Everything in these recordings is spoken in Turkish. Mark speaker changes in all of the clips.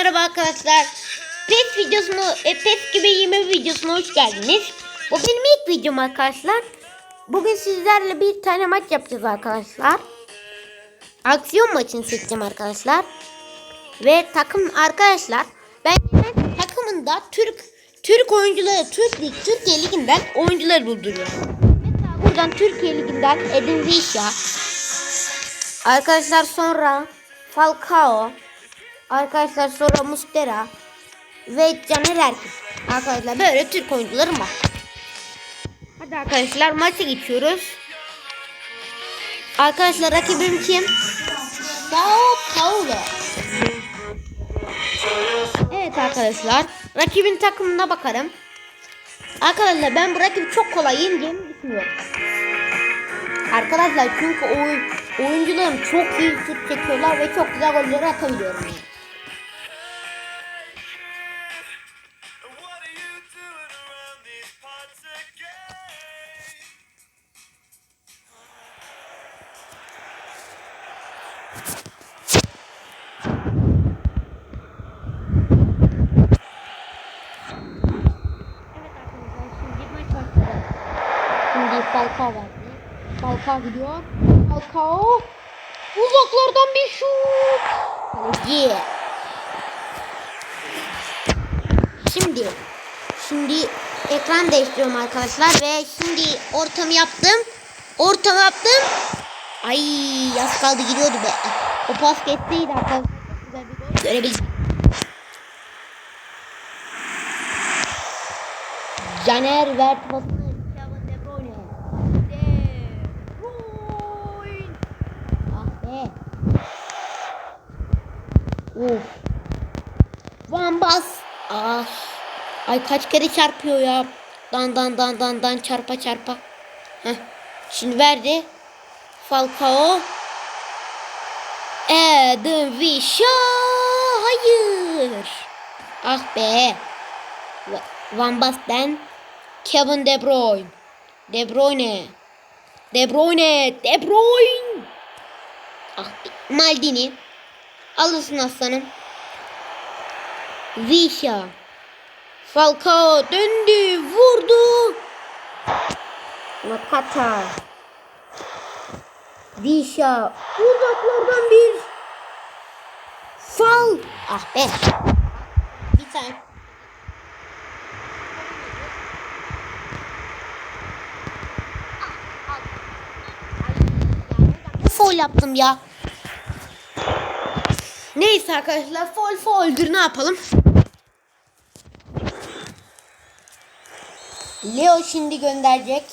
Speaker 1: merhaba arkadaşlar. PES videosunu, e, PES gibi yeme videosuna hoş geldiniz. Bu benim ilk videom arkadaşlar. Bugün sizlerle bir tane maç yapacağız arkadaşlar. Aksiyon maçını seçeceğim arkadaşlar. Ve takım arkadaşlar ben takımında Türk Türk oyuncuları Türk Lig Türkiye Ligi'nden oyuncuları bulduruyorum. Mesela buradan Türkiye Ligi'nden Edin Visha. Arkadaşlar sonra Falcao. Arkadaşlar sonra Mustera ve Caner Erkin. Arkadaşlar böyle Türk oyuncularım var. Hadi arkadaşlar maça geçiyoruz. Arkadaşlar rakibim kim? Sao Paulo. Evet arkadaşlar. Rakibin takımına bakarım. Arkadaşlar ben bu rakibi çok kolay yeneceğimi düşünüyorum. Arkadaşlar çünkü oyun, oyuncularım çok iyi şut çekiyorlar ve çok güzel golleri atabiliyorum. Yani. Falcao var. Falcao gidiyor. Falcao. Uzaklardan bir şut. Kaleci. Şimdi şimdi ekran değiştiriyorum arkadaşlar ve şimdi ortamı yaptım. Ortamı yaptım. Ay yaz kaldı gidiyordu be. O pas geçseydi arkadaşlar. Görebildim. Caner verdi pasını. Kevin De Bruyne. De Bruyne. Ah be. Of. Van Bas. Ah. Ay kaç kere çarpıyor ya. Dan dan dan dan dan çarpa çarpa. Heh. Şimdi verdi. Falcao. Eden Visha. Hayır. Ah be. Van Basten. Kevin De Bruyne. De Bruyne. De Bruyne. De Bruyne. Ah, Maldini. Alırsın aslanım. Visha. Falcao döndü. Vurdu. Nakata. Visha. Uzaklardan bir. Fal. Ah be. Bir tane. Foul yaptım ya. Neyse arkadaşlar foul foul'dur ne yapalım. Leo şimdi gönderecek.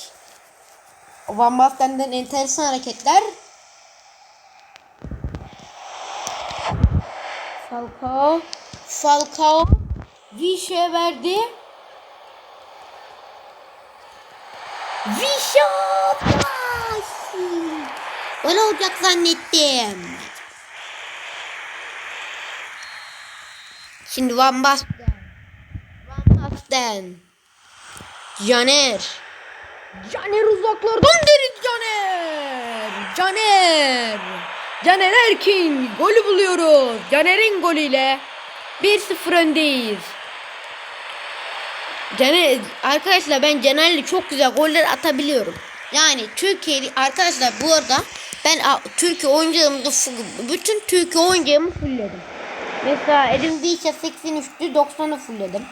Speaker 1: Van Basten'den enteresan hareketler. Falcao. Falcao. Vişe verdi. Vişe. Öyle olacak zannettim. Şimdi Van Basten. Van Basten. Caner. Caner uzaklardan deriz Caner. Caner. Caner Erkin. Golü buluyoruz. Caner'in golüyle 1-0 öndeyiz. Caner, arkadaşlar ben Caner'le çok güzel goller atabiliyorum. Yani Türkiye arkadaşlar bu arada ben Türkiye oyuncağımı bütün Türkiye oyuncağımı fullledim. Mesela Edim Dişe 83'tü 90'ı fullledim.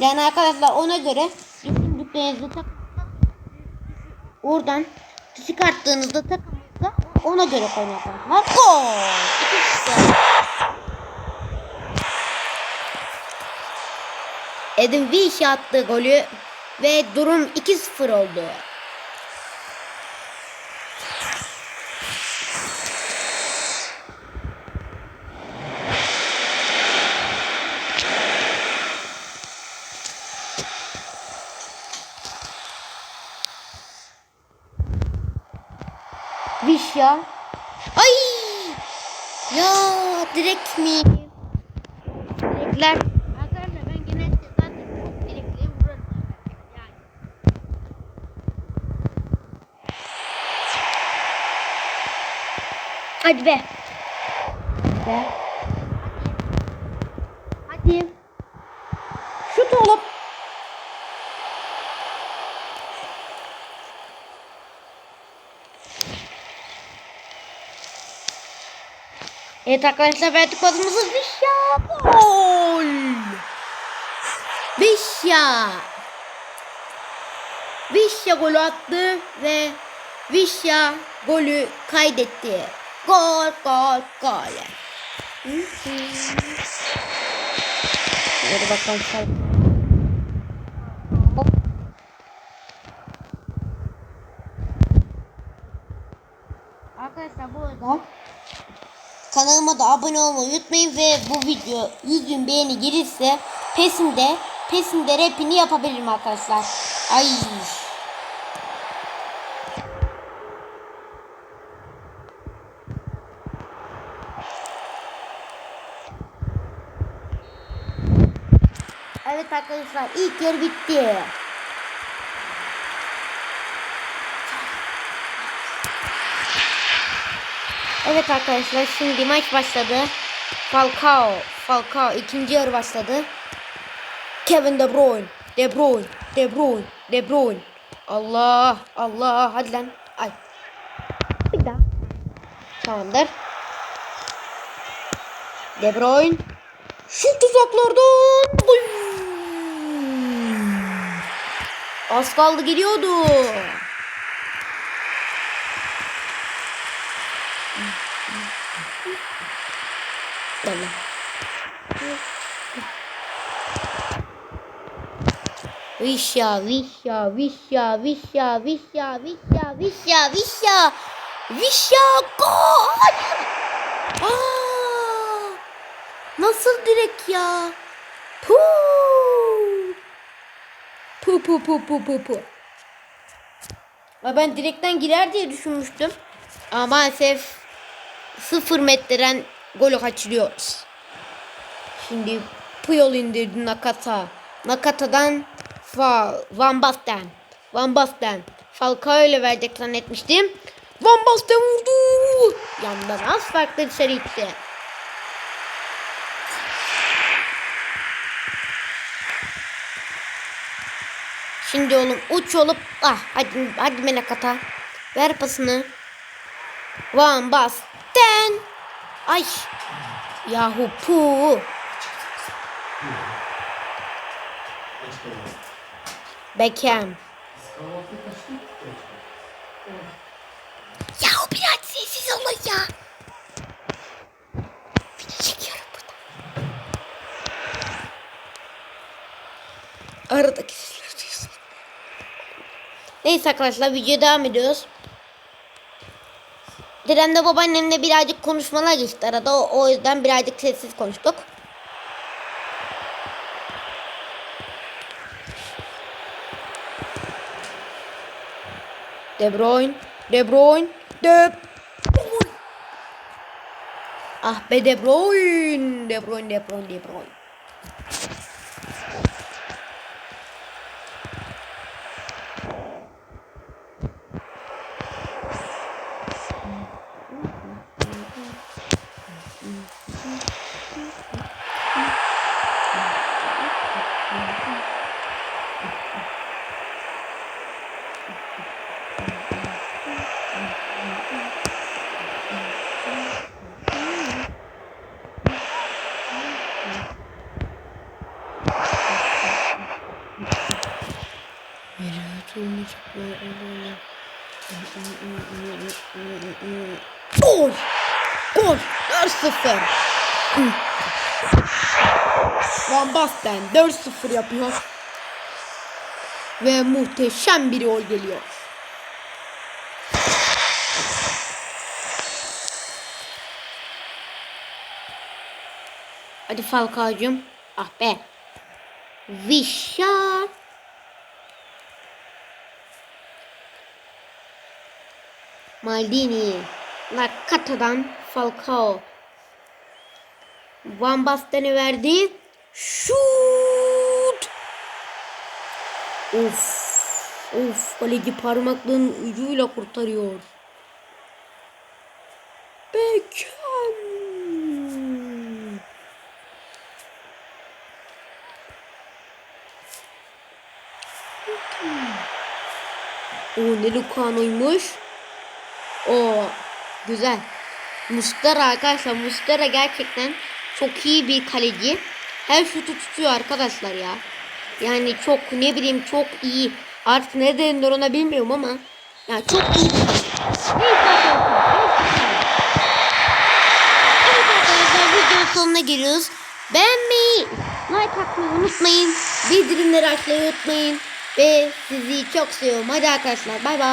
Speaker 1: Yani arkadaşlar ona göre düşündüklerinizi tak oradan çıkarttığınızda takımınızda ona göre arkadaşlar. Gol! Edin Viş attı golü ve durum 2-0 oldu. Viş ya. Ay! Ya direkt mi? Direkler. Arkadaşlar ben genelde zaten çok direkleri vururum. Yani. Hadi be. Be. Evet arkadaşlar verdik pasımızı. Vişya gol. Vişya. Vişya golü attı ve Vişya golü kaydetti. Gol gol gol. Hadi bakalım. Arkadaşlar bu arada kanalıma da abone olmayı unutmayın ve bu video 100 bin beğeni gelirse pesinde pesinde rapini yapabilirim arkadaşlar. Ay. Evet arkadaşlar ilk yarı bitti. Evet arkadaşlar şimdi maç başladı. Falcao, Falcao ikinci yarı başladı. Kevin De Bruyne, De Bruyne, De Bruyne, De Bruyne. Allah, Allah, hadi lan. Ay. Bir daha. Tamamdır. De Bruyne. Şut uzaklardan. Gol. Az kaldı geliyordu. Tamam. Vişya, vişya, vişya, vişya, vişya, vişya, vişya, vişya. Vişya gol! Aa! Nasıl direk ya? Pu pu pu pu pu pu. Ama Ben direkten girer diye düşünmüştüm. Ama maalesef sıfır metreden golü kaçırıyoruz. Şimdi Puyol indirdi Nakata. Nakata'dan Fa Van Basten. Van Basten. Falcao ile verecek zannetmiştim. Van Basten vurdu. Yandan az farklı dışarı itti. Şimdi oğlum uç olup ah hadi hadi Nakata. Ver pasını. Van Basten. Ay. Yahu pu. Beckham. Yahu biraz sessiz olun ya. Video çekiyorum burada. Aradaki sesler. Neyse arkadaşlar videoya devam ediyoruz. Dedemle babaannemle birazcık konuşmalar geçti arada. O, o yüzden birazcık sessiz konuştuk. De Bruyne, De Bruyne, De Bruyne. Ah be De Bruyne, De Bruyne, De Bruyne, De Bruyne. Gol! Gol! 4-0. Van Basten 4-0 yapıyor. Ve muhteşem bir gol geliyor. Hadi Falcao'cum. Ah be. Vişya. Maldini. Nakata'dan Falcao. Van Basten'e verdi. Şut. Of. Of. Kaleci parmaklığın ucuyla kurtarıyor. Beckham. O ne Lucano'ymuş. Güzel. Mustera arkadaşlar. Mustera gerçekten çok iyi bir kaleci. Her şutu tutuyor arkadaşlar ya. Yani çok ne bileyim çok iyi. Artık ne denir ona bilmiyorum ama. Ya çok iyi. Evet arkadaşlar videonun sonuna geliyoruz. Beğenmeyi, like atmayı unutmayın. Bildirimleri açmayı unutmayın. Ve sizi çok seviyorum. Hadi arkadaşlar bay bay.